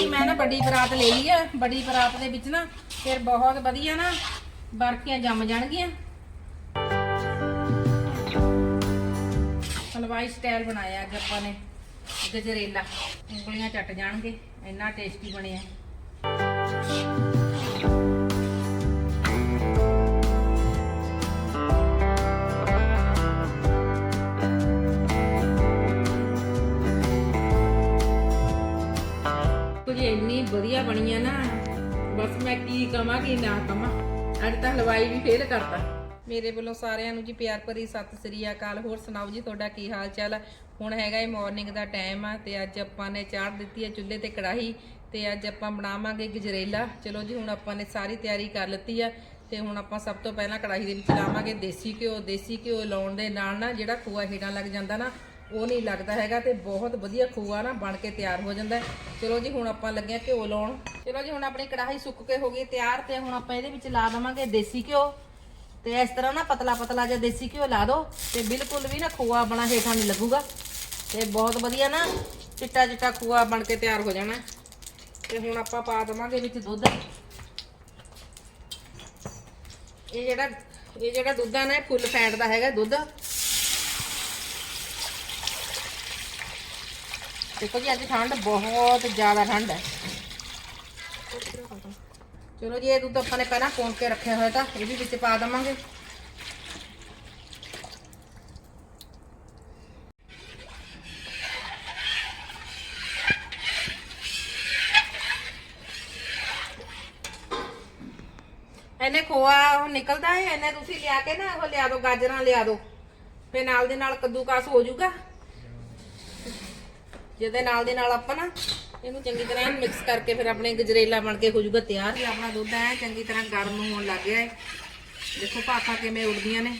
ਕਿਉਂਕਿ ਮੈਂ ਨਾ ਵੱਡੀ ਬਰਾਤ ਲੈ ਲਈ ਆ, ਵੱਡੀ ਬਰਾਤ ਦੇ ਵਿੱਚ ਨਾ ਫਿਰ ਬਹੁਤ ਵਧੀਆ ਨਾ ਬਰਕੀਆਂ ਜੰਮ ਜਾਣਗੀਆਂ। ਹਲਵਾਈ ਸਟਾਈਲ ਬਣਾਇਆ ਅੱਜ ਆਪਾਂ ਨੇ, ਗਜਰੇਲਾ। ਉਂਗਲੀਆਂ ਚੱਟ ਜਾਣਗੇ, ਇੰਨਾ ਟੇਸਟੀ ਬਣਿਆ। ਵਧੀਆ ਬਣੀ ਆ ਨਾ, ਬਸ ਮੈਂ ਕੀ ਕਵਾਂ, ਕੀ ਨਾ ਕਵਾਂ। ਅੱਜ ਤਾਂ ਹਲਵਾਈ ਵੀ ਫੇਲ ਕਰਤਾ। ਮੇਰੇ ਵੱਲੋਂ ਸਾਰਿਆਂ ਨੂੰ ਜੀ ਪਿਆਰ ਭਰੀ ਸਤਿ ਸ੍ਰੀ ਅਕਾਲ। ਹੋਰ ਸੁਣਾਓ ਜੀ, ਤੁਹਾਡਾ ਕੀ ਹਾਲ ਚਾਲ ਹੈ ਹੁਣ ਹੈਗਾ ਇਹ ਮਾਰਨਿੰਗ ਦਾ ਟਾਈਮ ਆ ਤੇ ਅੱਜ ਆਪਾਂ ਨੇ ਚਾੜ ਦਿੱਤੀ ਹੈ ਚੁੱਲ੍ਹੇ ਤੇ ਕੜਾਹੀ ਤੇ ਅੱਜ ਆਪਾਂ ਬਣਾਵਾਂਗੇ ਗਜਰੇਲਾ। ਚਲੋ ਜੀ, ਹੁਣ ਆਪਾਂ ਨੇ ਸਾਰੀ ਤਿਆਰੀ ਕਰ ਲਿੱਤੀ ਆ ਤੇ ਹੁਣ ਆਪਾਂ ਸਭ ਤੋਂ ਪਹਿਲਾਂ ਕੜਾਹੀ ਦੇ ਵਿੱਚ ਲਾਵਾਂਗੇ ਦੇਸੀ ਘਿਓ। ਦੇਸੀ ਘਿਓ ਲਾਉਣ ਦੇ ਨਾਲ ਨਾ ਜਿਹੜਾ ਖੋਆ ਹੀੜਾਂ ਲੱਗ ਜਾਂਦਾ ਨਾ ਉਹ ਨਹੀਂ ਲੱਗਦਾ ਹੈਗਾ ਤੇ ਬਹੁਤ ਵਧੀਆ ਖੋਆ ਨਾ ਬਣ ਕੇ ਤਿਆਰ ਹੋ ਜਾਂਦਾ ਚਲੋ ਜੀ, ਹੁਣ ਆਪਾਂ ਲੱਗੇ ਹਾਂ ਘਿਓ ਲਾਉਣ। ਚਲੋ ਜੀ, ਹੁਣ ਆਪਣੀ ਕੜਾਹੀ ਸੁੱਕ ਕੇ ਹੋ ਗਈ ਤਿਆਰ ਤੇ ਹੁਣ ਆਪਾਂ ਇਹਦੇ ਵਿੱਚ ਲਾ ਦੇਵਾਂਗੇ ਦੇਸੀ ਘਿਓ। ਤੇ ਇਸ ਤਰ੍ਹਾਂ ਨਾ ਪਤਲਾ ਪਤਲਾ ਜਿਹਾ ਦੇਸੀ ਘਿਓ ਲਾ ਦਿਓ ਤੇ ਬਿਲਕੁਲ ਵੀ ਨਾ ਖੋਆ ਬਣਾ ਹੇਠਾਂ ਨਹੀਂ ਲੱਗੂਗਾ। ਤੇ ਬਹੁਤ ਵਧੀਆ ਨਾ ਚਿੱਟਾ ਚਿੱਟਾ ਖੋਆ ਬਣ ਕੇ ਤਿਆਰ ਹੋ ਜਾਣਾ ਹੈ। ਤੇ ਹੁਣ ਆਪਾਂ ਪਾ ਦੇਵਾਂਗੇ ਵਿੱਚ ਦੁੱਧ। ਇਹ ਜਿਹੜਾ ਇਹ ਜਿਹੜਾ ਦੁੱਧ ਆ ਨਾ, ਇਹ ਫੁੱਲ ਫੈਟ ਦਾ ਹੈਗਾ ਦੁੱਧ। ਦੇਖੋ ਜੀ, ਅੱਜ ਠੰਡ ਬਹੁਤ ਜ਼ਿਆਦਾ ਠੰਡ ਹੈ। ਚਲੋ ਜੀ, ਇਹ ਦੁੱਧ ਆਪਾਂ ਨੇ ਪਹਿਲਾਂ ਪੌਂਕ ਕੇ ਰੱਖਿਆ ਹੋਇਆ ਤਾਂ ਇਹ ਵੀ ਵਿੱਚ ਪਾ ਦਵਾਂਗੇ। ਇਹਨੇ ਖੋਆ, ਉਹ ਨਿਕਲਦਾ ਹੈ, ਇਹਨੇ ਤੁਸੀਂ ਲਿਆ ਕੇ ਨਾ, ਉਹ ਲਿਆ ਦਿਓ ਗਾਜਰਾਂ ਲਿਆ ਦਿਓ ਫੇ ਨਾਲ ਦੇ ਨਾਲ ਕੱਦੂਕਾਸ ਹੋ ਜਾਊਗਾ। ਜਿਹਦੇ ਨਾਲ ਦੇ ਨਾਲ ਆਪਾਂ ਨਾ ਇਹਨੂੰ ਚੰਗੀ ਤਰ੍ਹਾਂ ਮਿਕਸ ਕਰਕੇ ਫਿਰ ਆਪਣੇ ਗਜਰੇਲਾ ਬਣ ਕੇ ਹੋ ਜਾਊਗਾ ਤਿਆਰ। ਤੇ ਆਪਣਾ ਦੁੱਧ ਐ ਚੰਗੀ ਤਰ੍ਹਾਂ ਗਰਮ ਹੋਣ ਲੱਗ ਗਿਆ ਹੈ ਦੇਖੋ ਭਾਪਾਂ ਕਿਵੇਂ ਉੱਡਦੀਆਂ ਨੇ।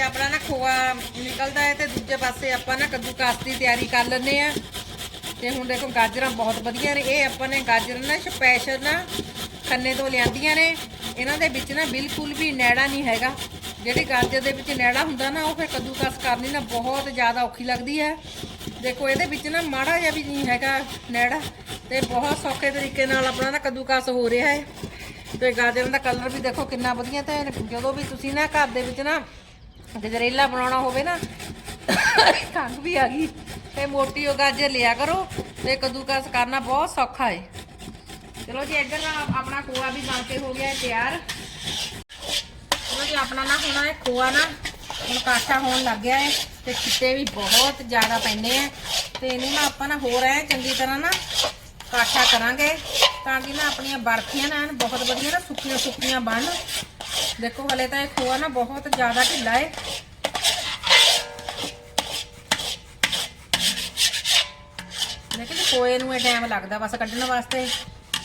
ਪਾਸੇ ਆਪਣਾ ਨਾ ਖੋਆ ਨਿਕਲਦਾ ਹੈ ਤੇ ਦੂਜੇ ਪਾਸੇ ਆਪਾਂ ਨਾ ਕੱਦੂਕਾਸ ਦੀ ਤਿਆਰੀ ਕਰ ਲੈਂਦੇ ਆ ਤੇ ਹੁਣ ਦੇਖੋ ਗਾਜਰਾਂ ਬਹੁਤ ਵਧੀਆ ਨੇ। ਇਹ ਆਪਾਂ ਨੇ ਗਾਜਰ ਨਾ ਸਪੈਸ਼ਲ ਨਾ ਖੰਨੇ ਤੋਂ ਲਿਆਂਦੀਆਂ ਨੇ। ਇਹਨਾਂ ਦੇ ਵਿੱਚ ਨਾ ਬਿਲਕੁਲ ਵੀ ਨੈੜਾ ਨਹੀਂ ਹੈਗਾ। ਜਿਹੜੀ ਗਾਜਰ ਦੇ ਵਿੱਚ ਨੈੜਾ ਹੁੰਦਾ ਨਾ, ਉਹ ਫਿਰ ਕੱਦੂਕਾਸ ਕਰਨੀ ਨਾ ਬਹੁਤ ਜ਼ਿਆਦਾ ਔਖੀ ਲੱਗਦੀ ਹੈ। ਦੇਖੋ ਇਹਦੇ ਵਿੱਚ ਨਾ ਮਾੜਾ ਜਿਹਾ ਵੀ ਨਹੀਂ ਹੈਗਾ ਨੈੜਾ। ਤੇ ਬਹੁਤ ਸੌਖੇ ਤਰੀਕੇ ਨਾਲ ਆਪਣਾ ਨਾ ਕੱਦੂਕਾਸ ਹੋ ਰਿਹਾ ਹੈ। ਤੇ ਗਾਜਰਾਂ ਦਾ ਕਲਰ ਵੀ ਦੇਖੋ ਕਿੰਨਾ ਵਧੀਆ ਤੇ ਜਦੋਂ ਵੀ ਤੁਸੀਂ ਨਾ ਘਰ ਦੇ ਵਿੱਚ ਨਾ ਗਜਰੇਲਾ ਬਣਾਉਣਾ ਹੋਵੇ ਨਾ ਖੰਗ ਵੀ ਆ ਗਈ। ਤੇ ਮੋਟੀ ਉਹ ਗਾਜਰ ਲਿਆ ਕਰੋ ਤੇ ਕੱਦੂਕਸ ਕਰਨਾ ਬਹੁਤ ਸੌਖਾ ਹੈ ਚਲੋ ਜੀ, ਇੱਧਰ ਆਪਣਾ ਖੋਆ ਵੀ ਬਣ ਕੇ ਹੋ ਗਿਆ ਤਿਆਰ। ਚਲੋ ਜੀ, ਆਪਣਾ ਨਾ ਹੁਣ ਇਹ ਖੋਆ ਨਾ ਹੁਣ ਕਾਠਾ ਹੋਣ ਲੱਗ ਗਿਆ ਹੈ ਤੇ ਖਿੱਤੇ ਵੀ ਬਹੁਤ ਜ਼ਿਆਦਾ ਪੈਂਦੇ ਆ ਤੇ ਇਹਨੂੰ ਨਾ ਆਪਾਂ ਨਾ ਹੋਰ ਐ ਚੰਗੀ ਤਰ੍ਹਾਂ ਨਾ ਕਾਠਾ ਕਰਾਂਗੇ ਤਾਂ ਕਿ ਨਾ ਆਪਣੀਆਂ ਬਰਫੀਆਂ ਨਾ ਬਹੁਤ ਵਧੀਆ ਨਾ ਸੁੱਕੀਆਂ ਸੁੱਕੀਆਂ ਬਣ। ਦੇਖੋ, ਹਲੇ ਤਾਂ ਇਹ ਖੋਆ ਨਾ ਬਹੁਤ ਜ਼ਿਆਦਾ ਢਿੱਲਾ ਹੈ ਲੇਕਿਨ ਖੋਏ ਨੂੰ ਇਹ ਟਾਈਮ ਲੱਗਦਾ ਬਸ ਕੱਢਣ ਵਾਸਤੇ।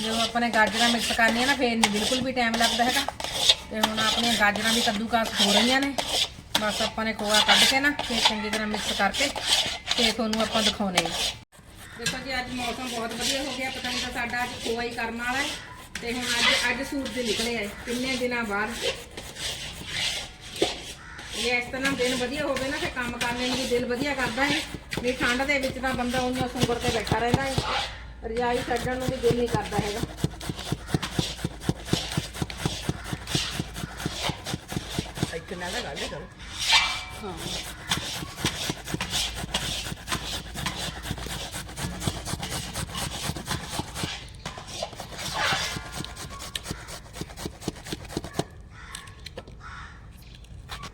ਜਦੋਂ ਆਪਾਂ ਨੇ ਗਾਜਰਾਂ ਮਿਕਸ ਕਰਨੀਆਂ ਨਾ, ਫੇਰ ਨਹੀਂ ਬਿਲਕੁਲ ਵੀ ਟਾਈਮ ਲੱਗਦਾ ਹੈਗਾ। ਤੇ ਹੁਣ ਆਪਣੀਆਂ ਗਾਜਰਾਂ ਵੀ ਕੱਦੂਕਾਸ ਹੋ ਰਹੀਆਂ ਨੇ। ਬਸ ਆਪਾਂ ਨੇ ਖੋਆ ਕੱਢ ਕੇ ਨਾ, ਫੇਰ ਚੰਗੀ ਤਰ੍ਹਾਂ ਮਿਕਸ ਕਰਕੇ ਤੇ ਤੁਹਾਨੂੰ ਆਪਾਂ ਦਿਖਾਉਣੇ ਆ। ਦੇਖੋ ਜੀ, ਅੱਜ ਮੌਸਮ ਬਹੁਤ ਵਧੀਆ ਹੋ ਗਿਆ। ਪਤਾ ਨਹੀਂ ਤਾਂ ਸਾਡਾ ਅੱਜ ਖੋਆ ਹੀ ਕਰਨ ਵਾਲਾ ਹੈ। ਤੇ ਹੁਣ ਅੱਜ ਅੱਜ ਸੂਰਜ ਨਿਕਲੇ ਆਏ ਕਿੰਨੇ ਦਿਨਾਂ ਬਾਅਦ? ਇਹ ਇਸ ਤਰ੍ਹਾਂ ਦਿਨ ਵਧੀਆ ਹੋਵੇ ਨਾ ਤੇ ਕੰਮ ਕਰਨੇ ਨੂੰ ਵੀ ਦਿਲ ਵਧੀਆ ਕਰਦਾ ਹੈ। ਵੀ ਠੰਡ ਦੇ ਵਿੱਚ ਤਾਂ ਬੰਦਾ ਉਹਨਾਂ ਸੁੰਗਰ ਤੇ ਬੈਠਾ ਰਹਿੰਦਾ ਹੈ। ਰਜਾਈ ਛੱਡਣ ਨੂੰ ਵੀ ਦਿਲ ਨਹੀਂ ਕਰਦਾ ਹੈਗਾ। ਇੱਕ ਨਾ ਦਾ ਗੱਲ ਕਰੋ। ਹਾਂ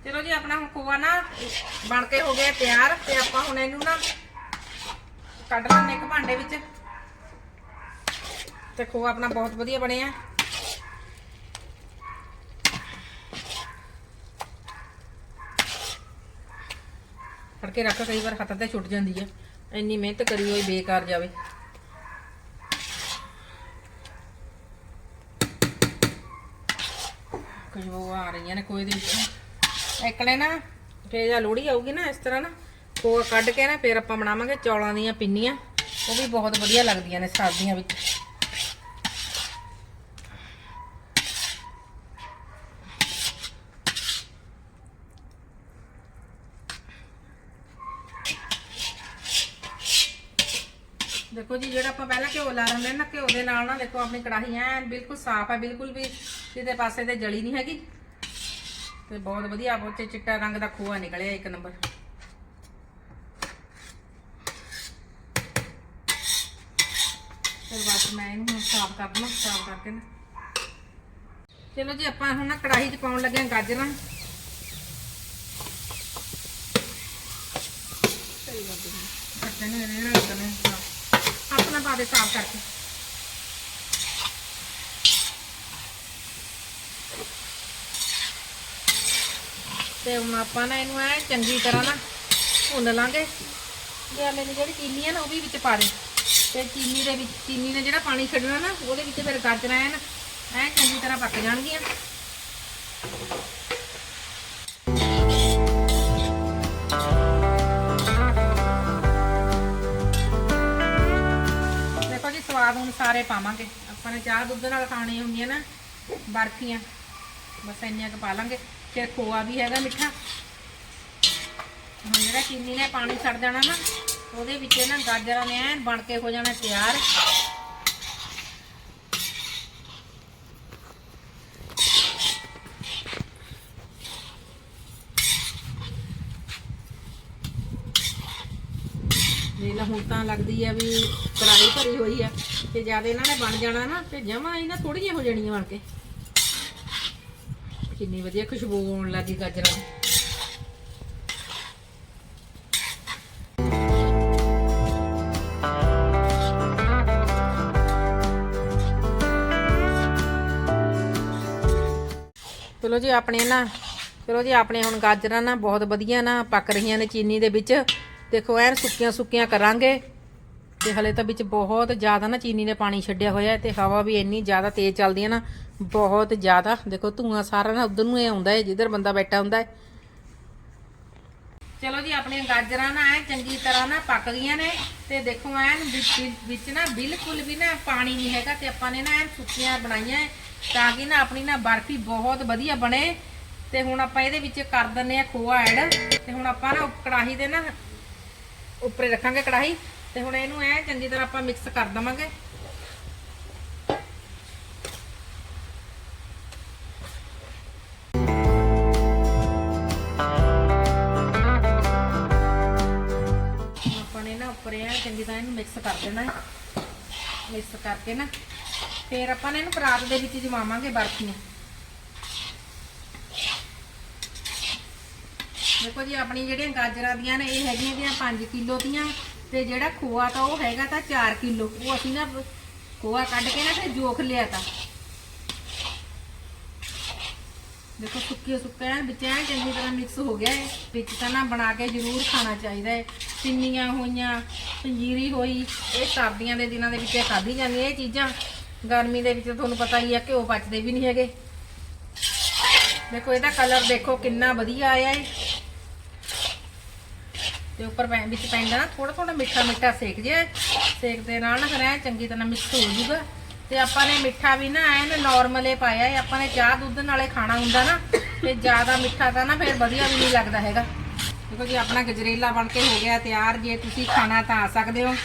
ਚਲੋ ਜੀ ਆਪਣਾ ਹੁਣ ਖੋਆ ਨਾ ਬਣ ਕੇ ਹੋ ਗਿਆ ਤਿਆਰ ਤੇ ਆਪਾਂ ਹੁਣ ਇਹਨੂੰ ਨਾ ਕੱਢ ਲੈਣੇ ਇੱਕ ਭਾਂਡੇ ਵਿੱਚ। ਤੇ ਖੋਆ ਆਪਣਾ ਬਹੁਤ ਵਧੀਆ ਬਣਿਆ। ਫੜ ਕੇ ਰੱਖ, ਕਈ ਵਾਰ ਹੱਥ ਤੇ ਛੁੱਟ ਜਾਂਦੀ ਹੈ ਇੰਨੀ ਮਿਹਨਤ ਕਰੀ ਹੋਈ ਬੇਕਾਰ ਜਾਵੇ। ਉਹ ਆ ਰਹੀਆਂ ਨੇ ਕੋਈ ਦੇ ਵਿੱਚ। ਇਕਲੇ ਨਾ ਫੇਰ ਜਾਂ ਲੋੜੀ ਆਊਗੀ ਨਾ ਇਸ ਤਰ੍ਹਾਂ ਨਾ ਕੋਲ ਕੱਢ ਕੇ ਨਾ ਫੇਰ ਆਪਾਂ ਬਣਾਵਾਂਗੇ ਚੌਲਾਂ ਦੀਆਂ ਪਿੰਨੀਆਂ। ਉਹ ਵੀ ਬਹੁਤ ਵਧੀਆ ਲੱਗਦੀਆਂ ਨੇ ਸਰਦੀਆਂ ਵਿੱਚ। ਦੇਖੋ ਜੀ, ਜਿਹੜਾ ਆਪਾਂ ਪਹਿਲਾਂ ਘਿਓ ਲਾ ਰਹੇ ਨਾ, ਘਿਓ ਦੇ ਨਾਲ ਨਾ ਦੇਖੋ ਆਪਣੀ ਕੜਾਹੀ ਐਨ ਬਿਲਕੁਲ ਸਾਫ਼ ਹੈ, ਬਿਲਕੁਲ ਵੀ ਕਿਤੇ ਪਾਸੇ ਤੇ ਜਲੀ ਨਹੀਂ ਹੈਗੀ। ਤੇ ਬਹੁਤ ਵਧੀਆ ਬਹੁਤ ਚਿੱਟਾ ਰੰਗ ਦਾ ਖੋਆ ਨਿਕਲਿਆ ਇੱਕ ਨੰਬਰ ਫਿਰ ਬਸ ਮੈਂ ਇਹਨੂੰ ਸਾਫ਼ ਕਰ ਦਵਾਂ ਸਾਫ਼ ਕਰਕੇ ਨਾ ਚਲੋ ਜੀ ਆਪਾਂ ਹੁਣ ਨਾ ਕੜਾਹੀ 'ਚ ਪਾਉਣ ਲੱਗੇ ਹਾਂ ਗਾਜਰਾਂ ਕੱਟਣੇ ਨੇ ਇਹਨਾਂ ਲੱਗਣੇ ਆਪਣਾ ਪਾ ਦੇ ਸਾਫ਼ ਕਰਕੇ ਤੇ ਹੁਣ ਆਪਾਂ ਨਾ ਇਹਨੂੰ ਐ ਚੰਗੀ ਤਰ੍ਹਾਂ ਨਾ ਭੁੰਨ ਲਾਂਗੇ। ਤੇ ਦੀ ਜਿਹੜੀ ਚੀਨੀ ਆ ਨਾ, ਉਹ ਵੀ ਵਿੱਚ ਪਾ ਦੇ। ਤੇ ਚੀਨੀ ਦੇ ਵਿੱਚ, ਚੀਨੀ ਨੇ ਜਿਹੜਾ ਪਾਣੀ ਛੱਡਣਾ ਨਾ, ਉਹਦੇ ਵਿੱਚ ਫਿਰ ਗਾਜਰਾਂ ਐਨ, ਐ ਚੰਗੀ ਤਰ੍ਹਾਂ ਪੱਕ ਜਾਣਗੀਆਂ। ਦੇਖੋ ਜੀ, ਸਵਾਦ ਹੁਣ ਸਾਰੇ ਪਾਵਾਂਗੇ। ਆਪਾਂ ਨੇ ਚਾਹ ਦੁੱਧ ਨਾਲ ਖਾਣੀ ਹੁੰਦੀਆਂ ਨਾ, ਬਰਫੀਆਂ। ਬਸ ਇੰਨੀਆਂ ਕੁ ਪਾ ਲਾਂਗੇ। ਫਿਰ ਖੋਆ ਵੀ ਹੈਗਾ ਮਿੱਠਾ। ਹੁਣ ਜਿਹੜਾ ਚੀਨੀ ਨੇ ਪਾਣੀ ਛੱਡ ਜਾਣਾ ਨਾ, ਉਹਦੇ ਵਿੱਚ ਨਾ ਗਾਜਰਾਂ ਨੇ ਐਨ ਬਣ ਕੇ ਹੋ ਜਾਣਾ ਤਿਆਰ। ਇਹ ਨਾ ਹੁਣ ਤਾਂ ਲੱਗਦੀ ਆ ਵੀ ਕੜਾਈ ਭਰੀ ਹੋਈ ਆ, ਤੇ ਜ਼ਿਆਦਾ ਇਹਨਾਂ ਨੇ ਬਣ ਜਾਣਾ ਨਾ, ਤੇ ਜਮਾ ਇਹਨਾਂ ਥੋੜੀਆਂ ਹੋ ਜਾਣੀਆਂ ਬਣ ਕੇ। ਕਿੰਨੀ ਵਧੀਆ ਖੁਸ਼ਬੂ ਆਉਣ ਲੱਗੀ ਗਾਜਰਾਂ ਚਲੋ ਜੀ ਆਪਣੇ ਨਾ, ਚਲੋ ਜੀ ਆਪਣੇ ਹੁਣ ਗਾਜਰਾਂ ਨਾ ਬਹੁਤ ਵਧੀਆ ਨਾ ਪੱਕ ਰਹੀਆਂ ਨੇ ਚੀਨੀ ਦੇ ਵਿੱਚ। ਦੇਖੋ ਐਨ ਸੁੱਕੀਆਂ ਸੁੱਕੀਆਂ ਕਰਾਂਗੇ। ਤੇ ਹਲੇ ਤਾਂ ਵਿੱਚ ਬਹੁਤ ਜ਼ਿਆਦਾ ਨਾ ਚੀਨੀ ਨੇ ਪਾਣੀ ਛੱਡਿਆ ਹੋਇਆ ਤੇ ਹਵਾ ਵੀ ਇੰਨੀ ਜ਼ਿਆਦਾ ਤੇਜ਼ ਚੱਲਦੀ ਹੈ ਨਾ, ਬਹੁਤ ਜ਼ਿਆਦਾ। ਦੇਖੋ ਧੂਆਂ ਸਾਰਾ ਨਾ ਉਧਰ ਨੂੰ ਇਹ ਆਉਂਦਾ ਹੈ, ਜਿੱਧਰ ਬੰਦਾ ਬੈਠਾ ਹੁੰਦਾ ਹੈ। ਚਲੋ ਜੀ, ਆਪਣੀਆਂ ਗਾਜਰਾਂ ਨਾ ਐ ਚੰਗੀ ਤਰ੍ਹਾਂ ਨਾ ਪੱਕ ਗਈਆਂ ਨੇ ਤੇ ਦੇਖੋ ਐਨ ਵਿੱਚ ਨਾ ਬਿਲਕੁਲ ਵੀ ਨਾ ਪਾਣੀ ਨਹੀਂ ਹੈਗਾ ਤੇ ਆਪਾਂ ਨੇ ਨਾ ਐਨ ਸੁੱਕੀਆਂ ਬਣਾਈਆਂ ਹੈ ਤਾਂ ਕਿ ਨਾ ਆਪਣੀ ਨਾ ਬਰਫੀ ਬਹੁਤ ਵਧੀਆ ਬਣੇ। ਤੇ ਹੁਣ ਆਪਾਂ ਇਹਦੇ ਵਿੱਚ ਕਰ ਦਿੰਨੇ ਆ ਖੋਆ ਐਡ। ਤੇ ਹੁਣ ਆਪਾਂ ਨਾ ਕੜਾਹੀ ਦੇ ਨਾ ਉੱਪਰੇ ਰੱਖਾਂਗੇ ਕੜਾਹੀ। ਤੇ ਹੁਣ ਇਹਨੂੰ ਐ ਚੰਗੀ ਤਰ੍ਹਾਂ ਆਪਾਂ ਮਿਕਸ ਕਰ ਦਵਾਂਗੇ। ਆਪਾਂ ਨੇ ਨਾ ਉੱਪਰੇ ਐ ਚੰਗੀ ਤਰ੍ਹਾਂ ਇਹਨੂੰ ਮਿਕਸ ਕਰ ਦੇਣਾ ਹੈ। ਮਿਕਸ ਕਰਕੇ ਨਾ, ਫੇਰ ਆਪਾਂ ਨੇ ਇਹਨੂੰ ਪਰਾਤ ਦੇ ਵਿੱਚ ਜਮਾਵਾਂਗੇ ਬਰਫੀਆਂ। ਦੇਖੋ ਜੀ, ਆਪਣੀ ਜਿਹੜੀਆਂ ਗਾਜਰਾਂ ਦੀਆਂ ਨੇ, ਇਹ ਹੈਗੀਆਂ ਦੀਆਂ 5 ਕਿਲੋ ਦੀਆਂ। ਤੇ ਜਿਹੜਾ ਖੋਆ ਤਾਂ ਉਹ ਹੈਗਾ ਤਾਂ 4 ਕਿਲੋ। ਉਹ ਅਸੀਂ ਨਾ ਖੋਆ ਕੱਢ ਕੇ ਨਾ ਫਿਰ ਜੋਖ ਲਿਆ ਤਾਂ। ਦੇਖੋ ਸੁੱਕੀ ਸੁੱਕਾ ਐਨ ਵਿੱਚ ਐਨ ਚੰਗੀ ਤਰ੍ਹਾਂ ਮਿਕਸ ਹੋ ਗਿਆ ਹੈ ਵਿੱਚ ਤਾਂ ਨਾ ਬਣਾ ਕੇ ਜ਼ਰੂਰ ਖਾਣਾ ਚਾਹੀਦਾ ਹੈ ਪਿੰਨੀਆਂ ਹੋਈਆਂ, ਪੰਜੀਰੀ ਹੋਈ, ਇਹ ਸਰਦੀਆਂ ਦੇ ਦਿਨਾਂ ਦੇ ਵਿੱਚ ਖਾਧੀ ਜਾਂਦੀਆਂ ਇਹ ਚੀਜ਼ਾਂ। ਗਰਮੀ ਦੇ ਵਿੱਚ ਤੁਹਾਨੂੰ ਪਤਾ ਹੀ ਹੈ ਘਿਓ ਪਚਦੇ ਵੀ ਨਹੀਂ ਹੈਗੇ। ਦੇਖੋ ਇਹਦਾ ਕਲਰ ਦੇਖੋ ਕਿੰਨਾ ਵਧੀਆ ਆਇਆ ਹੈ ਤੇ ਉੱਪਰ ਪੈ- ਵਿੱਚ ਪੈਂਦਾ ਨਾ ਥੋੜਾ ਥੋੜਾ ਮਿੱਠਾ ਮਿੱਠਾ ਸੇਕ ਜੇ। ਸੇਕ ਦੇ ਨਾਲ ਨਾ ਫਿਰ ਐ ਚੰਗੀ ਤਰ੍ਹਾਂ ਮਿਕਸ ਹੋ ਜੂਗਾ ਤੇ ਆਪਾਂ ਨੇ ਮਿੱਠਾ ਵੀ ਨਾ ਐਨ ਨਾਰਮਲੇ ਪਾਇਆ ਹੈ ਆਪਾਂ ਨੇ ਚਾਹ ਦੁੱਧ ਨਾਲੇ ਖਾਣਾ ਹੁੰਦਾ ਨਾ, ਤੇ ਜ਼ਿਆਦਾ ਮਿੱਠਾ ਤਾਂ ਨਾ ਫਿਰ ਵਧੀਆ ਵੀ ਨਹੀਂ ਲੱਗਦਾ ਹੈਗਾ। ਦੇਖੋ ਜੀ, ਆਪਣਾ ਗਜਰੇਲਾ ਬਣ ਕੇ ਹੋ ਗਿਆ ਤਿਆਰ, ਜੇ ਤੁਸੀਂ ਖਾਣਾ ਤਾਂ ਆ ਸਕਦੇ ਹੋ।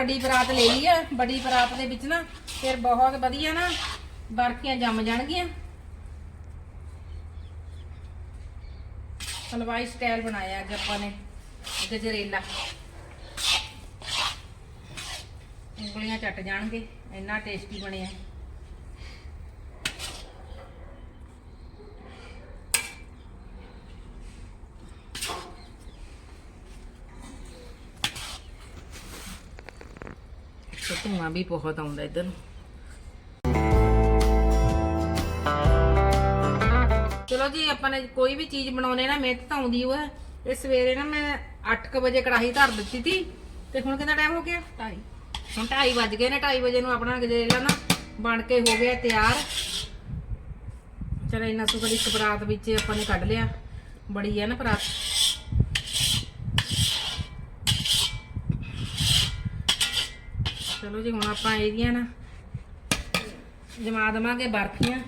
ਵੱਡੀ ਬਰਾਤ ਲੈ ਲਈ ਆ, ਵੱਡੀ ਬਰਾਤ ਦੇ ਵਿੱਚ ਨਾ ਫਿਰ ਬਹੁਤ ਵਧੀਆ ਨਾ ਬਰਫੀਆਂ ਜੰਮ ਜਾਣਗੀਆਂ। ਹਲਵਾਈ ਸਟਾਈਲ ਬਣਾਇਆ ਅੱਜ ਆਪਾਂ ਨੇ, ਗਜਰੇਲਾ। ਉਂਗਲੀਆਂ ਚੱਟ ਜਾਣਗੇ, ਇੰਨਾ ਟੇਸਟੀ ਬਣਿਆ। ਤੇ ਧੂਆਂ ਵੀ ਬਹੁਤ ਆਉਂਦਾ ਇੱਧਰ ਨੂੰ। ਚਲੋ ਜੀ, ਆਪਾਂ ਨੇ ਕੋਈ ਵੀ ਚੀਜ਼ ਬਣਾਉਣੇ ਨਾ, ਮਿਹਨਤ ਤਾਂ ਆਉਂਦੀ ਉਹ ਇਹ ਸਵੇਰੇ ਨਾ ਮੈਂ 8:00 ਵਜੇ ਕੜਾਹੀ ਧਰ ਦਿੱਤੀ ਸੀ ਤੇ ਹੁਣ ਕਿੰਨਾ ਟਾਈਮ ਹੋ ਗਿਆ? 2:30 ਹੁਣ 2:30 ਵੱਜ ਗਏ ਨੇ 2:30 ਵਜੇ ਨੂੰ ਆਪਣਾ ਗਜਰੇਲਾ ਨਾ ਬਣ ਕੇ ਹੋ ਗਿਆ ਤਿਆਰ। ਚਲ ਇਹਨਾਂ ਸੁਕਰ ਇੱਕ ਪਰਾਤ ਵਿੱਚ ਆਪਾਂ ਨੇ ਕੱਢ ਲਿਆ। ਬੜੀ ਹੈ ਨਾ ਪਰਾਤ। ਚਲੋ ਜੀ, ਹੁਣ ਆਪਾਂ ਇਹਦੀਆਂ ਨਾ ਜਮਾ ਦੇਵਾਂਗੇ ਬਰਫੀਆਂ।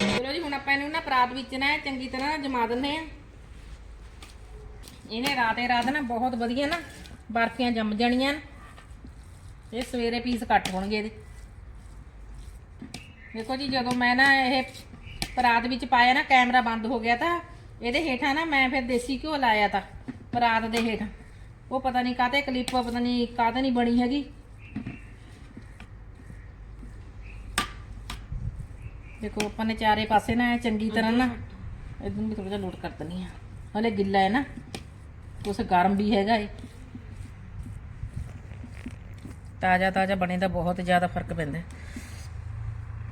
ਚਲੋ ਜੀ, ਹੁਣ ਆਪਾਂ ਇਹਨੂੰ ਨਾ ਪਰਾਤ ਵਿੱਚ ਨਾ ਚੰਗੀ ਤਰ੍ਹਾਂ ਜਮਾ ਦਿੰਦੇ ਆ ਇਹਨੇ ਰਾਤੇ ਰਾਤ ਨਾ ਬਹੁਤ ਵਧੀਆ ਨਾ ਬਰਫੀਆਂ ਜੰਮ ਜਾਣੀਆਂ ਇਹ ਸਵੇਰੇ ਪੀਸ ਕੱਟ ਹੋਣਗੇ ਇਹਦੇ। ਦੇਖੋ ਜੀ, ਜਦੋਂ ਮੈਂ ਨਾ ਇਹ ਪਰਾਤ ਵਿੱਚ ਪਾਇਆ ਨਾ, ਕੈਮਰਾ ਬੰਦ ਹੋ ਗਿਆ ਤਾਂ ਇਹਦੇ ਹੇਠਾਂ ਨਾ ਮੈਂ ਫਿਰ ਦੇਸੀ ਘਿਓ ਲਾਇਆ ਤਾਂ, ਪਰਾਤ ਦੇ ਹੇਠਾਂ। ਉਹ ਪਤਾ ਨਹੀਂ ਕਾਤੇ ਕਲਿੱਪ ਪਤਾ ਨਹੀਂ ਕਾਤੇ ਨਹੀਂ ਬਣੀ ਹੈਗੀ। ਦੇਖੋ, ਆਪਾਂ ਨੇ ਚਾਰੇ ਪਾਸੇ ਨਾ ਚੰਗੀ ਤਰ੍ਹਾਂ ਨਾ ਇਧਰ ਵੀ ਥੋੜਾ ਜਿਹਾ ਲੋਟ ਕਰ ਦਿੰਨੀ ਆ। ਹਲੇ ਗਿੱਲਾ ਹੈ ਨਾ, ਕੁਛ ਗਰਮ ਵੀ ਹੈਗਾ ਏ। ਤਾਜ਼ਾ ਤਾਜ਼ਾ ਬਣੇ ਦਾ ਬਹੁਤ ਜ਼ਿਆਦਾ ਫ਼ਰਕ ਪੈਂਦਾ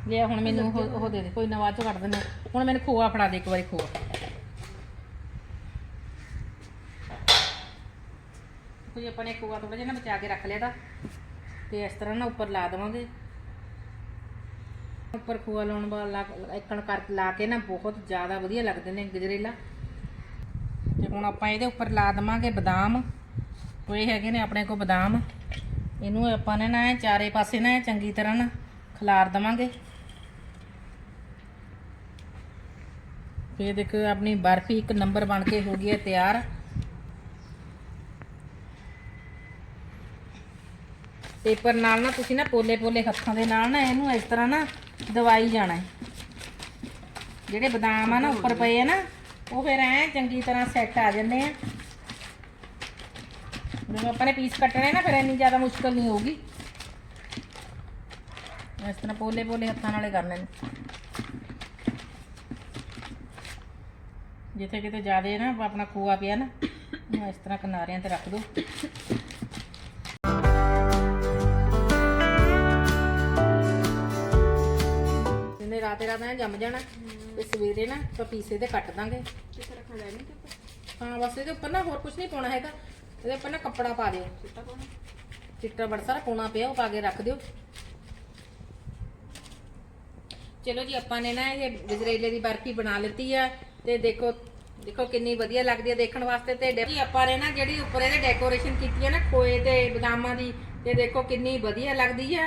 ਜੇ ਹੁਣ ਮੈਨੂੰ ਉਹ ਉਹ ਦੇ ਦੇ, ਕੋਈ ਨਵਾਂ ਚੋਂ ਕੱਢ ਦਿੰਦੇ ਹੁਣ ਮੈਨੂੰ ਖੋਆ ਫੜਾ ਦੇ ਇੱਕ ਵਾਰੀ, ਖੋਆ। ਆਪਾਂ ਨੇ ਖੋਆ ਥੋੜਾ ਜਿਹਾ ਨਾ ਬਚਾ ਕੇ ਰੱਖ ਲਿਆ ਤਾਂ। ਤੇ ਇਸ ਤਰ੍ਹਾਂ ਨਾ ਉੱਪਰ ਲਾ ਦੇਵਾਂਗੇ। ਉੱਪਰ ਖੋਆ ਲਾਉਣ ਵਾਲਾ ਇੱਕਣ ਕਰ ਲਾ ਕੇ ਨਾ ਬਹੁਤ ਜ਼ਿਆਦਾ ਵਧੀਆ ਲੱਗਦੇ ਨੇ ਗਜਰੇਲਾ। ਤੇ ਹੁਣ ਆਪਾਂ ਇਹਦੇ ਉੱਪਰ ਲਾ ਦਵਾਂਗੇ ਬਦਾਮ। ਕੋਈ ਹੈਗੇ ਨੇ ਆਪਣੇ ਕੋਲ ਬਦਾਮ। ਇਹਨੂੰ ਆਪਾਂ ਨੇ ਨਾ ਐਂ ਚਾਰੇ ਪਾਸੇ ਨਾ ਚੰਗੀ ਤਰ੍ਹਾਂ ਨਾ ਖਿਲਾਰ ਦਵਾਂਗੇ। ਫੇਰ ਦੇਖੋ ਆਪਣੀ ਬਰਫੀ ਇੱਕ ਨੰਬਰ ਬਣ ਕੇ ਹੋ ਗਈ ਹੈ ਤਿਆਰ। ਪੇਪਰ ਨਾਲ ਨਾ ਤੁਸੀਂ ਨਾ ਪੋਲੇ ਪੋਲੇ ਹੱਥਾਂ ਦੇ ਨਾਲ ਨਾ ਇਹਨੂੰ ਇਸ ਤਰ੍ਹਾਂ ਨਾ ਦਵਾਈ ਜਾਣਾ ਹੈ। ਜਿਹੜੇ ਬਦਾਮ ਆ ਨਾ ਉੱਪਰ ਪਏ ਆ ਨਾ, ਉਹ ਫਿਰ ਐ ਚੰਗੀ ਤਰ੍ਹਾਂ ਸੈੱਟ ਆ ਜਾਂਦੇ ਆ। ਜਦੋਂ ਆਪਾਂ ਨੇ ਪੀਸ ਕੱਟਣੇ ਨਾ, ਫਿਰ ਇੰਨੀ ਜ਼ਿਆਦਾ ਮੁਸ਼ਕਲ ਨਹੀਂ ਹੋਊਗੀ। ਇਸ ਤਰ੍ਹਾਂ ਪੋਲੇ ਪੋਲੇ ਹੱਥਾਂ ਨਾਲੇ ਕਰਨੇ ਨੇ। ਜਿੱਥੇ ਕਿਤੇ ਜ਼ਿਆਦਾ ਨਾ ਆਪਣਾ ਖੋਆ ਪਿਆ ਨਾ ਇਸ ਤਰ੍ਹਾਂ ਕਿਨਾਰਿਆਂ ਤੇ ਰੱਖ ਦਿਓ ਰਾਤ ਐਂ ਜੰਮ ਜਾਣਾ ਤੇ ਸਵੇਰੇ ਨਾ ਆਪਾਂ ਪੀਸੇ ਤੇ ਕੱਟ ਦਾਂਗੇ। ਕਿੱਥੇ ਰੱਖਣਾ ਨਹੀਂ ਤੇ ਹਾਂ ਬਸ ਇਹਦੇ ਉੱਪਰ ਨਾ ਹੋਰ ਕੁਝ ਨਹੀਂ ਪਾਉਣਾ ਹੈਗਾ। ਇਹਦੇ ਉੱਪਰ ਨਾ ਕੱਪੜਾ ਪਾ ਦਿਓ। ਚਿੱਟਾ ਪਾਉਣਾ? ਚਿੱਟਾ ਬੜਾ ਸਾਰਾ ਪੋਣਾ ਪਿਆ ਉਹ ਪਾ ਕੇ ਰੱਖ ਦਿਓ। ਚਲੋ ਜੀ ਆਪਾਂ ਨੇ ਨਾ ਇਹ ਗਜਰੇਲੇ ਦੀ ਬਰਫੀ ਬਣਾ ਲਿੱਤੀ ਆ ਤੇ ਦੇਖੋ ਦੇਖੋ ਕਿੰਨੀ ਵਧੀਆ ਲੱਗਦੀ ਹੈ ਦੇਖਣ ਵਾਸਤੇ ਤੇ ਜੀ ਆਪਾਂ ਨੇ ਨਾ ਜਿਹੜੀ ਉੱਪਰ ਇਹਦੇ ਡੈਕੋਰੇਸ਼ਨ ਕੀਤੀ ਹੈ ਨਾ ਖੋਏ ਤੇ ਬਦਾਮਾਂ ਦੀ ਤੇ ਦੇਖੋ ਕਿੰਨੀ ਵਧੀਆ ਲੱਗਦੀ ਹੈ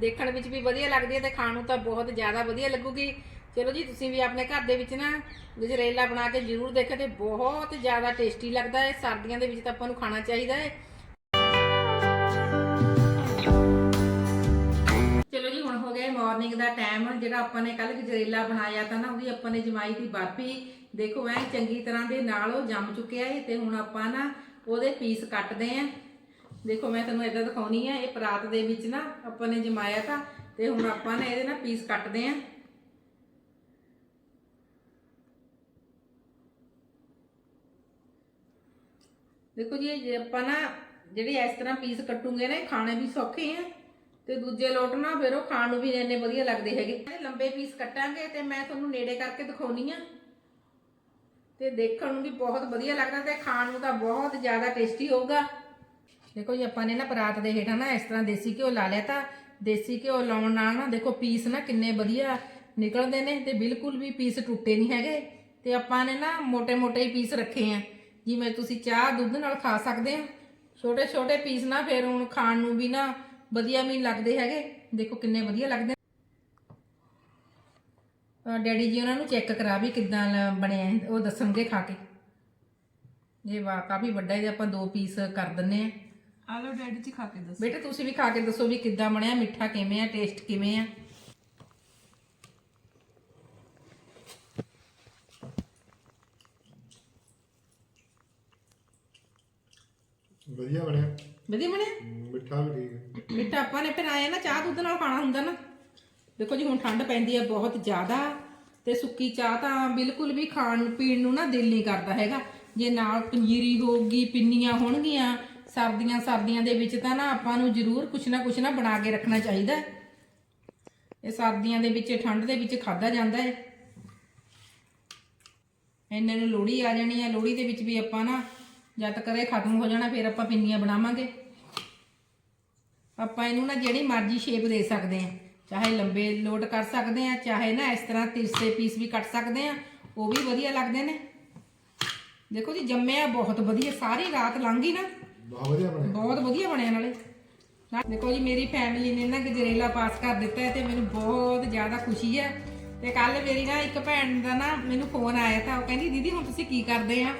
ਦੇਖਣ ਵਿੱਚ ਵੀ ਵਧੀਆ ਲੱਗਦੀ ਹੈ ਤੇ ਖਾਣ ਨੂੰ ਤਾਂ ਬਹੁਤ ਜ਼ਿਆਦਾ ਵਧੀਆ ਲੱਗੂਗੀ। ਚਲੋ ਜੀ, ਤੁਸੀਂ ਵੀ ਆਪਣੇ ਘਰ ਦੇ ਵਿੱਚ ਨਾ ਗਜਰੇਲਾ ਬਣਾ ਕੇ ਜ਼ਰੂਰ ਦੇਖੋ ਤੇ ਬਹੁਤ ਜ਼ਿਆਦਾ ਟੇਸਟੀ ਲੱਗਦਾ ਹੈ। ਸਰਦੀਆਂ ਦੇ ਵਿੱਚ ਤਾਂ ਆਪਾਂ ਨੂੰ ਖਾਣਾ ਚਾਹੀਦਾ ਹੈ। ਚਲੋ ਜੀ, ਹੁਣ ਹੋ ਗਿਆ ਮਾਰਨਿੰਗ ਦਾ ਟਾਈਮ ਜਿਹੜਾ ਆਪਾਂ ਨੇ ਕੱਲ ਗਜਰੇਲਾ ਬਣਾਇਆ ਤਾਂ ਨਾ ਉਹਦੀ ਆਪਾਂ ਨੇ ਜਮਾਈ ਦੀ ਬਰਫੀ। ਦੇਖੋ, ਐ ਚੰਗੀ ਤਰ੍ਹਾਂ ਦੇ ਨਾਲ ਉਹ ਜੰਮ ਚੁੱਕਿਆ ਹੈ ਤੇ ਹੁਣ ਆਪਾਂ ਨਾ ਉਹਦੇ ਪੀਸ ਕੱਟਦੇ ਆਂ ਦੇਖੋ, ਮੈਂ ਤੁਹਾਨੂੰ ਇਦਾਂ ਦਿਖਾਉਣੀ ਆ, ਇਹ ਪਰਾਤ ਦੇ ਵਿੱਚ ਨਾ ਆਪਾਂ ਨੇ ਜਮਾਇਆ ਤਾਂ, ਤੇ ਹੁਣ ਆਪਾਂ ਨੇ ਇਹਦੇ ਨਾਲ ਪੀਸ ਕੱਟਦੇ ਆਂ। ਦੇਖੋ ਜੀ ਜੇ ਆਪਾਂ ਨਾ ਜਿਹੜੇ ਇਸ ਤਰ੍ਹਾਂ ਪੀਸ ਕੱਟੂਗੇ ਨੇ ਖਾਣੇ ਵੀ ਸੌਖੇ ਆ, ਤੇ ਦੂਜੇ ਲੋਟ ਨਾ ਫਿਰ ਉਹ ਖਾਣ ਨੂੰ ਵੀ ਇੰਨੇ ਵਧੀਆ ਲੱਗਦੇ ਹੈਗੇ। ਲੰਬੇ ਪੀਸ ਕੱਟਾਂਗੇ, ਤੇ ਮੈਂ ਤੁਹਾਨੂੰ ਨੇੜੇ ਕਰਕੇ ਦਿਖਾਉਣੀ ਆ। ਤੇ ਦੇਖਣ ਨੂੰ ਵੀ ਬਹੁਤ ਵਧੀਆ ਲੱਗਦਾ, ਤੇ ਖਾਣ ਨੂੰ ਤਾਂ ਬਹੁਤ ਜ਼ਿਆਦਾ ਟੇਸਟੀ ਹੋਊਗਾ। ਦੇਖੋ ਜੀ, ਆਪਾਂ ਨੇ ਨਾ ਪਰਾਤ ਦੇ ਹੇਠਾਂ ਨਾ ਇਸ ਤਰ੍ਹਾਂ ਦੇਸੀ ਘਿਓ ਲਾ ਲਿਆ ਤਾਂ ਦੇਸੀ ਘਿਓ ਲਾਉਣ ਨਾਲ ਨਾ ਦੇਖੋ ਪੀਸ ਨਾ ਕਿੰਨੇ ਵਧੀਆ ਨਿਕਲਦੇ ਨੇ ਤੇ ਬਿਲਕੁਲ ਵੀ ਪੀਸ ਟੁੱਟੇ ਨਹੀਂ ਹੈਗੇ। ਤੇ ਆਪਾਂ ਨੇ ਨਾ ਮੋٹے-ਮੋٹے ਹੀ ਪੀਸ ਰੱਖੇ ਆ। ਜਿਵੇਂ ਤੁਸੀਂ ਚਾਹ ਦੁੱਧ ਨਾਲ ਖਾ ਸਕਦੇ ਆ। ਛੋਟੇ-ਛੋਟੇ ਪੀਸ ਨਾ ਫਿਰ ਹੁਣ ਖਾਣ ਨੂੰ ਵੀ ਨਾ ਵਧੀਆ ਵੀ ਲੱਗਦੇ ਹੈਗੇ। ਦੇਖੋ ਕਿੰਨੇ ਵਧੀਆ ਲੱਗਦੇ ਡੈਡੀ ਜੀ ਉਹਨਾਂ ਨੂੰ ਚੈੱਕ ਕਰਾ ਵੀ ਕਿਦਾਂ ਬਣਿਆ ਉਹ ਦੱਸਣਗੇ ਖਾ ਕੇ। ਇਹ ਵਾਹ ਕਾਫੀ ਵੱਡਾ ਇਹਦੇ ਆਪਾਂ ਦੋ ਪੀਸ ਕਰ ਦਿੰਨੇ ਆ। ਆਲੋ ਡੈਡੀ ਜੀ ਖਾ ਕੇ ਦੱਸ। ਬੇਟਾ ਤੁਸੀਂ ਵੀ ਖਾ ਕੇ ਦੱਸੋ ਵੀ ਕਿੱਦਾਂ ਬਣਿਆ ਮਿੱਠਾ ਕਿਵੇਂ ਆ ਟੇਸਟ ਕਿਵੇਂ ਆ? ਵਧੀਆ ਬਣਿਆ। ਵਧੀਆ ਬਣਿਆ? ਮਿੱਠਾ ਵੀ ਠੀਕ ਹੈ ਮਿੱਠਾ ਆਪਾਂ ਨੇ ਫਿਰ ਆਏ ਨਾ ਚਾਹ ਦੁੱਧ ਨਾਲ ਖਾਣਾ ਹੁੰਦਾ ਨਾ। ਦੇਖੋ ਜੀ ਹੁਣ ਠੰਡ ਪੈਂਦੀ ਹੈ ਬਹੁਤ ਜ਼ਿਆਦਾ ਤੇ ਸੁੱਕੀ ਚਾਹ ਤਾਂ ਬਿਲਕੁਲ ਵੀ ਖਾਣ ਪੀਣ ਨੂੰ ਨਾ ਦਿਲ ਨਹੀਂ ਕਰਦਾ ਹੈਗਾ। ਜੇ ਨਾਲ ਪੰਜੀਰੀ ਹੋਊਗੀ ਪਿੰਨੀਆਂ ਹੋਣਗੀਆਂ ਸਰਦੀਆਂ ਸਰਦੀਆਂ ਦੇ ਵਿੱਚ ਤਾਂ ਨਾ ਆਪਾਂ ਨੂੰ ਜ਼ਰੂਰ ਕੁਛ ਨਾ ਕੁਛ ਨਾ ਬਣਾ ਕੇ ਰੱਖਣਾ ਚਾਹੀਦਾ ਇਹ ਸਰਦੀਆਂ ਦੇ ਵਿੱਚ, ਠੰਡ ਦੇ ਵਿੱਚ ਖਾਦਾ ਜਾਂਦਾ ਹੈ। ਇਹਨਾਂ ਨੂੰ ਲੋਹੜੀ ਆ ਜਾਣੀ ਹੈ। ਲੋਹੜੀ ਦੇ ਵਿੱਚ ਵੀ ਆਪਾਂ ਨਾ ਜਦ ਤੱਕ ਇਹ ਖਤਮ ਹੋ ਜਾਣਾ, ਫਿਰ ਆਪਾਂ ਪਿੰਨੀਆਂ ਬਣਾਵਾਂਗੇ। ਆਪਾਂ ਇਹਨੂੰ ਨਾ ਜਿਹੜੀ ਮਰਜ਼ੀ ਸ਼ੇਪ ਦੇ ਸਕਦੇ ਆ ਚਾਹੇ ਲੰਬੇ ਲੋਟ ਕਰ ਸਕਦੇ ਆ ਚਾਹੇ ਨਾ ਇਸ ਤਰ੍ਹਾਂ ਤਿਰਸੇ ਪੀਸ ਵੀ ਕੱਟ ਸਕਦੇ ਆ ਉਹ ਵੀ ਵਧੀਆ ਲੱਗਦੇ ਨੇ। ਦੇਖੋ ਜੀ, ਜੰਮਿਆ ਬਹੁਤ ਵਧੀਆ। ਸਾਰੀ ਰਾਤ ਲੰਘੀ ਨਾ। ਬਹੁਤ ਵਧੀਆ ਬਣਿਆ। ਬਹੁਤ ਵਧੀਆ ਬਣਿਆ ਨਾਲੇ। ਨਾ- ਦੇਖੋ ਜੀ, ਮੇਰੀ ਫੈਮਿਲੀ ਨੇ ਨਾ ਗਜਰੇਲਾ ਪਾਸ ਕਰ ਦਿੱਤਾ ਹੈ ਤੇ ਮੈਨੂੰ ਬਹੁਤ ਜ਼ਿਆਦਾ ਖੁਸ਼ੀ ਹੈ। ਤੇ ਕੱਲ ਮੇਰੀ ਨਾ ਇੱਕ ਭੈਣ ਦਾ ਨਾ ਮੈਨੂੰ ਫੋਨ ਆਇਆ ਤਾਂ ਉਹ ਕਹਿੰਦੀ, ਦੀਦੀ, ਹੁਣ ਤੁਸੀਂ ਕੀ ਕਰਦੇ ਆ?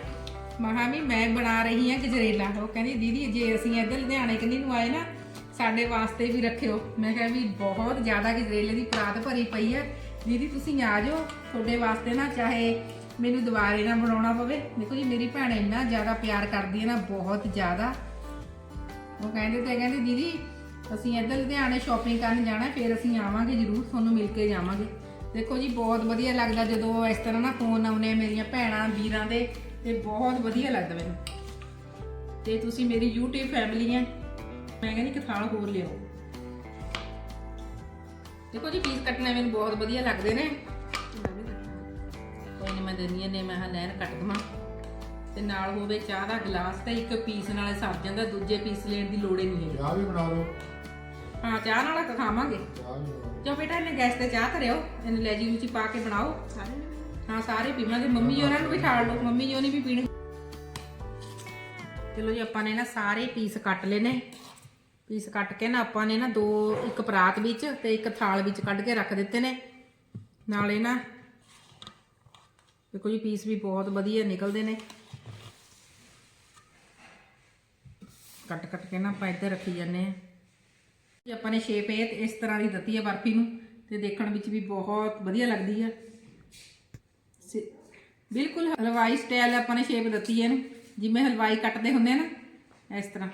ਮਹਾ ਵੀ ਮੈਂ ਬਣਾ ਰਹੀ ਹਾਂ ਗਜਰੇਲਾ ਉਹ ਕਹਿੰਦੀ, ਦੀਦੀ, ਜੇ ਅਸੀਂ ਇੱਧਰ ਲੁਧਿਆਣੇ ਕੰਨੀ ਨੂੰ ਆਏ ਨਾ, ਸਾਡੇ ਵਾਸਤੇ ਵੀ ਰੱਖਿਓ। ਮੈਂ ਕਿਹਾ ਵੀ ਬਹੁਤ ਜ਼ਿਆਦਾ ਗਜਰੇਲੇ ਦੀ ਪਰਾਤ ਭਰੀ ਪਈ ਹੈ। ਦੀਦੀ, ਤੁਸੀਂ ਆ ਜਾਓ। ਤੁਹਾਡੇ ਵਾਸਤੇ ਨਾ ਚਾਹੇ ਮੈਨੂੰ ਦੁਬਾਰੇ ਨਾ ਬਣਾਉਣਾ ਪਵੇ। ਦੇਖੋ ਜੀ, ਮੇਰੀ ਭੈਣ ਇੰਨਾ ਜ਼ਿਆਦਾ ਪਿਆਰ ਕਰਦੀ ਹੈ ਨਾ, ਬਹੁਤ ਜ਼ਿਆਦਾ। ਉਹ ਕਹਿੰਦੇ ਤੇ ਕਹਿੰਦੇ, ਦੀਦੀ, ਅਸੀਂ ਇੱਧਰ ਲੁਧਿਆਣੇ ਸ਼ਾਪਿੰਗ ਕਰਨ ਜਾਣਾ, ਫਿਰ ਅਸੀਂ ਆਵਾਂਗੇ ਜ਼ਰੂਰ, ਤੁਹਾਨੂੰ ਮਿਲ ਕੇ ਜਾਵਾਂਗੇ। ਦੇਖੋ ਜੀ, ਬਹੁਤ ਵਧੀਆ ਲੱਗਦਾ ਜਦੋਂ ਇਸ ਤਰ੍ਹਾਂ ਨਾ ਫੋਨ ਆਉਨੇ ਮੇਰੀਆਂ ਭੈਣਾਂ, ਵੀਰਾਂ ਦੇ, ਤੇ ਬਹੁਤ ਵਧੀਆ ਲੱਗਦਾ ਮੈਨੂੰ। ਤੇ ਤੁਸੀਂ ਮੇਰੀ YouTube ਫੈਮਿਲੀ ਹੈ ਮੈਂ ਕਹਿੰਦੀ ਕਿ ਥਾਲ ਹੋਰ ਲਿਆਓ। ਦੇਖੋ ਜੀ ਪੀਸ ਕੱਟਣੇ ਮੈਨੂੰ ਬਹੁਤ ਵਧੀਆ ਲੱਗਦੇ ਨੇ। ਕੋਈ ਨਹੀਂ ਮੈਂ ਦਿੰਦੀ ਨੇ ਮੈਂ ਹਾਂ ਲੈਣ ਕੱਟ ਦਵਾਂ। ਤੇ ਨਾਲ ਹੋਵੇ ਚਾਹ ਦਾ ਗਲਾਸ ਤੇ ਇੱਕ ਪੀਸ ਨਾਲੇ ਸਰ ਜਾਂਦਾ ਦੂਜੇ ਪੀਸ ਲੈਣ ਦੀ ਲੋੜ ਹੀ ਨਹੀਂ ਹੈ ਚਾਹ ਵੀ ਬਣਾ ਲਓ। ਹਾਂ ਚਾਹ ਨਾਲ ਤਾਂ ਖਾਵਾਂਗੇ। ਚਾਹ ਵੀ ਬਣਾ ਲਓ। ਜੋ ਬੇਟਾ ਇਹਨੇ ਗੈਸ ਤੇ ਚਾਹ ਧਰਿਓ ਇਹਨੂੰ ਲੈਜੀ ਵਿੱਚ ਪਾ ਕੇ ਬਣਾਓ। ਸਾਰੇ ਹਾਂ ਸਾਰੇ ਪੀਵਾਂਗੇ। ਮੰਮੀ ਜੀ ਉਹਨਾਂ ਨੂੰ ਵੀ ਠਾਲ ਲਓ ਮੰਮੀ ਜੀ ਉਹਨੇ ਵੀ ਪੀਣ ਚਲੋ ਜੀ ਆਪਾਂ ਨੇ ਨਾ ਸਾਰੇ ਪੀਸ ਕੱਟ ਲਏ ਨੇ। ਪੀਸ ਕੱਟ ਕੇ ਨਾ ਆਪਾਂ ਨੇ ਨਾ ਦੋ ਇੱਕ ਪਰਾਤ ਵਿੱਚ ਤੇ ਇੱਕ ਥਾਲ ਵਿੱਚ ਕੱਢ ਕੇ ਰੱਖ ਦਿੱਤੇ ਨੇ। ਨਾਲੇ ਨਾ ਦੇਖੋ ਜੀ ਪੀਸ ਵੀ ਬਹੁਤ ਵਧੀਆ ਨਿਕਲਦੇ ਨੇ। ਕੱਟ ਕੱਟ ਕੇ ਨਾ ਆਪਾਂ ਇੱਧਰ ਰੱਖੀ ਜਾਂਦੇ ਆ ਜੀ, ਆਪਾਂ ਨੇ ਸ਼ੇਪ ਇਹ ਇਸ ਤਰ੍ਹਾਂ ਦੀ ਦਿੱਤੀ ਹੈ ਬਰਫੀ ਨੂੰ, ਤੇ ਦੇਖਣ ਵਿੱਚ ਵੀ ਬਹੁਤ ਵਧੀਆ ਲੱਗਦੀ ਹੈ। ਸ- ਬਿਲਕੁਲ ਹਲਵਾਈ ਸਟਾਈਲ ਆਪਾਂ ਨੇ ਸ਼ੇਪ ਦਿੱਤੀ ਹੈ ਜਿਵੇਂ ਹਲਵਾਈ ਕੱਟਦੇ ਹੁੰਦੇ ਆ ਨਾ, ਇਸ ਤਰ੍ਹਾਂ।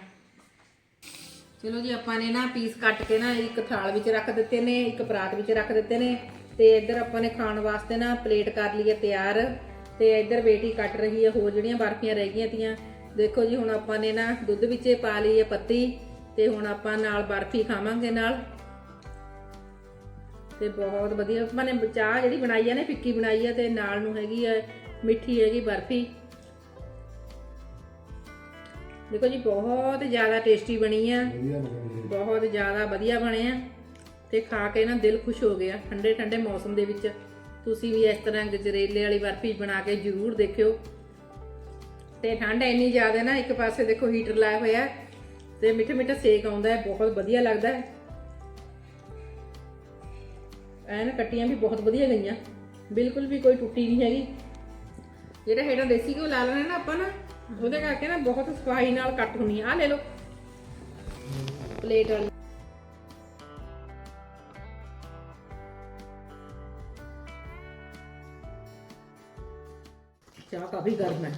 ਚਲੋ ਜੀ, ਆਪਾਂ ਨੇ ਨਾ ਪੀਸ ਕੱਟ ਕੇ ਨਾ ਇੱਕ ਥਾਲ ਵਿੱਚ ਰੱਖ ਦਿੱਤੇ ਨੇ, ਇੱਕ ਪਰਾਤ ਵਿੱਚ ਰੱਖ ਦਿੱਤੇ ਨੇ। ਤੇ ਇੱਧਰ ਆਪਾਂ ਨੇ ਖਾਣ ਵਾਸਤੇ ਨਾ ਪਲੇਟ ਕਰ ਲਈ ਹੈ ਤਿਆਰ ਤੇ ਇੱਧਰ ਬੇਟੀ ਕੱਟ ਰਹੀ ਹੈ ਹੋਰ ਜਿਹੜੀਆਂ ਬਰਫੀਆਂ ਰਹਿ ਗਈਆਂ ਤੀਆਂ। ਦੇਖੋ ਜੀ ਹੁਣ ਆਪਾਂ ਨੇ ਨਾ ਦੁੱਧ ਵਿੱਚ ਇਹ ਪਾ ਲਈ ਹੈ ਪੱਤੀ ਤੇ ਹੁਣ ਆਪਾਂ ਨਾਲ ਬਰਫੀ ਖਾਵਾਂਗੇ ਨਾਲ। ਤੇ ਬਹੁਤ ਵਧੀਆ ਆਪਾਂ ਨੇ ਚਾਹ ਜਿਹੜੀ ਬਣਾਈ ਹੈ ਨਾ ਫਿੱਕੀ ਬਣਾਈ ਹੈ ਤੇ ਨਾਲ ਨੂੰ ਹੈਗੀ ਹੈ ਮਿੱਠੀ ਹੈਗੀ ਬਰਫੀ। ਦੇਖੋ ਜੀ ਬਹੁਤ ਜ਼ਿਆਦਾ ਟੇਸਟੀ ਬਣੀ ਆ ਬਹੁਤ ਜ਼ਿਆਦਾ ਵਧੀਆ ਬਣਿਆ ਤੇ ਖਾ ਕੇ ਨਾ ਦਿਲ ਖੁਸ਼ ਹੋ ਗਿਆ ਠੰਡੇ ਠੰਡੇ ਮੌਸਮ ਦੇ ਵਿੱਚ। ਤੁਸੀਂ ਵੀ ਇਸ ਤਰ੍ਹਾਂ ਗਜਰੇਲੇ ਵਾਲੀ ਬਰਫੀ ਬਣਾ ਕੇ ਜ਼ਰੂਰ ਦੇਖਿਓ। ਤੇ ਠੰਡ ਇੰਨੀ ਜ਼ਿਆਦਾ ਨਾ, ਇੱਕ ਪਾਸੇ ਦੇਖੋ ਹੀਟਰ ਲਾਇਆ ਹੋਇਆ ਹੈ ਤੇ ਮਿੱਠਾ ਮਿੱਠਾ ਸੇਕ ਆਉਂਦਾ ਹੈ, ਬਹੁਤ ਵਧੀਆ ਲੱਗਦਾ ਹੈ। ਐਨ ਕੱਟੀਆਂ ਵੀ ਬਹੁਤ ਵਧੀਆ ਗਈਆਂ, ਬਿਲਕੁਲ ਵੀ ਕੋਈ ਟੁੱਟੀ ਨਹੀਂ ਹੈਗੀ। ਜਿਹੜਾ ਹੇਠਾਂ ਦੇਸੀ ਘਿਓ ਲਾ ਲੈਣਾ ਨਾ ਆਪਾਂ ਨਾ, ਉਹਦੇ ਕਰਕੇ ਨਾ ਬਹੁਤ ਸਫ਼ਾਈ ਨਾਲ ਕੱਟ ਹੁੰਦੀ ਆ। ਆਹ ਲੈ ਲਓ, ਪਲੇਟ ਵਾਲੀ। ਕਾਫੀ ਗਰਮ ਹੈ।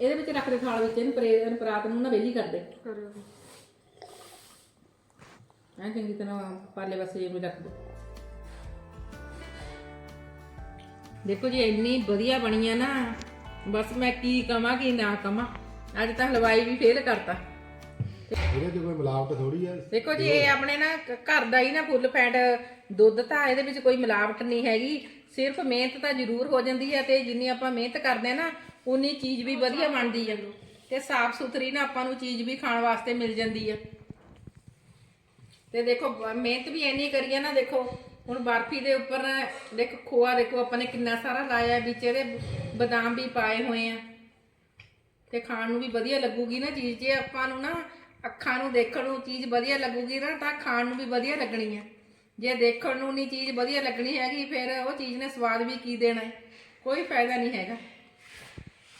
ਇਹਦੇ ਵਿੱਚ ਰੱਖ ਦੇ ਥਾਲ ਵਿੱਚ ਇਹਨੂੰ ਪਰੇ ਪਰਾਤ ਨੂੰ ਨਾ ਵੇਲੀ ਕਰ ਦੇ। ਐਂ ਚੰਗੀ ਤਰ੍ਹਾਂ ਪਾਲੇ ਪਾਸੇ ਇਹਨੂੰ ਰੱਖ ਦੇ। ਦੇਖੋ ਜੀ ਇੰਨੀ ਵਧੀਆ ਬਣੀ ਆ ਨਾ ਬਸ ਮੈਂ ਕੀ ਕਵਾਂ ਕੀ ਨਾ ਕਵਾਂ। ਅੱਜ ਤਾਂ ਹਲਵਾਈ ਵੀ ਫੇਲ ਕਰਤਾ। ਇਹਦੇ ਤੇ ਕੋਈ ਮਿਲਾਵਟ ਥੋੜੀ ਹੈ ਦੇਖੋ ਜੀ ਇਹ ਆਪਣੇ ਨਾ ਘਰ ਦਾ ਹੀ ਨਾ ਫੁੱਲ ਫੈਟ ਦੁੱਧ ਤਾਂ ਇਹਦੇ ਵਿੱਚ ਕੋਈ ਮਿਲਾਵਟ ਨਹੀਂ ਹੈਗੀ। ਸਿਰਫ ਮਿਹਨਤ ਤਾਂ ਜ਼ਰੂਰ ਹੋ ਜਾਂਦੀ ਹੈ ਤੇ ਜਿੰਨੀ ਆਪਾਂ ਮਿਹਨਤ ਕਰਦੇ ਆ ਨਾ, ਉਨੀ ਚੀਜ਼ ਵੀ ਵਧੀਆ ਬਣਦੀ ਹੈ। ਤੇ ਸਾਫ਼ ਸੁਥਰੀ ਨਾ ਆਪਾਂ ਨੂੰ ਚੀਜ਼ ਵੀ ਖਾਣ ਵਾਸਤੇ ਮਿਲ ਜਾਂਦੀ ਹੈ। ਤੇ ਦੇਖੋ ਮਿਹਨਤ ਵੀ ਇੰਨੀ ਕਰੀ ਹੈ ਨਾ, ਦੇਖੋ, ਹੁਣ ਬਰਫੀ ਦੇ ਉੱਪਰ, ਦੇਖੋ, ਖੋਆ, ਦੇਖੋ, ਆਪਾਂ ਨੇ ਕਿੰਨਾ ਸਾਰਾ ਲਾਇਆ ਵਿੱਚ ਇਹਦੇ ਬਦਾਮ ਵੀ ਪਾਏ ਹੋਏ ਆ। ਤੇ ਖਾਣ ਨੂੰ ਵੀ ਵਧੀਆ ਲੱਗੂਗੀ ਨਾ ਚੀਜ਼, ਜੇ ਆਪਾਂ ਨੂੰ ਨਾ ਅੱਖਾਂ ਨੂੰ ਦੇਖਣ ਨੂੰ ਚੀਜ਼ ਵਧੀਆ ਲੱਗੂਗੀ ਨਾ, ਤਾਂ ਖਾਣ ਨੂੰ ਵੀ ਵਧੀਆ ਲੱਗਣੀ ਹੈ। ਜੇ ਦੇਖਣ ਨੂੰ ਨਹੀਂ ਚੀਜ਼ ਵਧੀਆ ਲੱਗਣੀ ਹੈਗੀ, ਫਿਰ ਉਹ ਚੀਜ਼ ਨੇ ਸਵਾਦ ਵੀ ਕੀ ਦੇਣਾ ਹੈ? ਕੋਈ ਫਾਇਦਾ ਨਹੀਂ ਹੈਗਾ।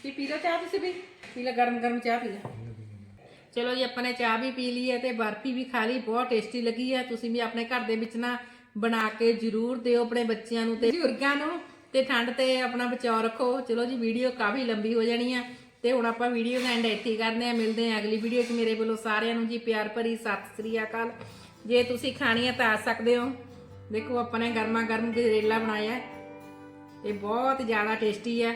ਕੀ ਪੀ ਲਓ ਚਾਹ ਤੁਸੀਂ ਵੀ। ਪੀ ਲਓ, ਗਰਮ ਗਰਮ ਚਾਹ ਪੀ ਲਓ। ਚਲੋ ਜੀ, ਆਪਾਂ ਨੇ ਚਾਹ ਵੀ ਪੀ ਲਈ ਹੈ ਤੇ ਬਰਫੀ ਵੀ ਖਾ ਲਈ, ਬਹੁਤ ਟੇਸਟੀ ਲੱਗੀ ਹੈ। ਤੁਸੀਂ ਵੀ ਆਪਣੇ ਘਰ ਦੇ ਵਿੱਚ ਨਾ ਬਣਾ ਕੇ ਜਰੂਰ ਦਿਓ ਆਪਣੇ ਬੱਚਿਆਂ ਨੂੰ ਤੇ ਬਜ਼ੁਰਗਾਂ ਨੂੰ ਤੇ ਠੰਡ ਤੇ ਆਪਣਾ ਬਚਾਓ ਰੱਖੋ। ਚਲੋ ਜੀ ਵੀਡੀਓ ਕਾਫੀ ਲੰਬੀ ਹੋ ਜਾਣੀ ਆ ਤੇ ਹੁਣ ਆਪਾਂ ਵੀਡੀਓ ਦਾ ਐਂਡ ਇੱਥੇ ਹੀ ਕਰਦੇ ਆ ਮਿਲਦੇ ਆ ਅਗਲੀ ਵੀਡੀਓ 'ਚ। ਮੇਰੇ ਵੱਲੋਂ ਸਾਰਿਆਂ ਨੂੰ ਜੀ, ਪਿਆਰ ਭਰੀ ਸਤਿ ਸ੍ਰੀ ਅਕਾਲ। ਜੇ ਤੁਸੀਂ ਖਾਣੀ ਹੈ ਤਾਂ ਆ ਸਕਦੇ ਹੋ। ਦੇਖੋ ਆਪਾਂ ਨੇ ਗਰਮਾ ਗਰਮ ਗਜਰੇਲਾ ਬਣਾਇਆ। ਇਹ ਬਹੁਤ ਜ਼ਿਆਦਾ ਟੇਸਟੀ ਹੈ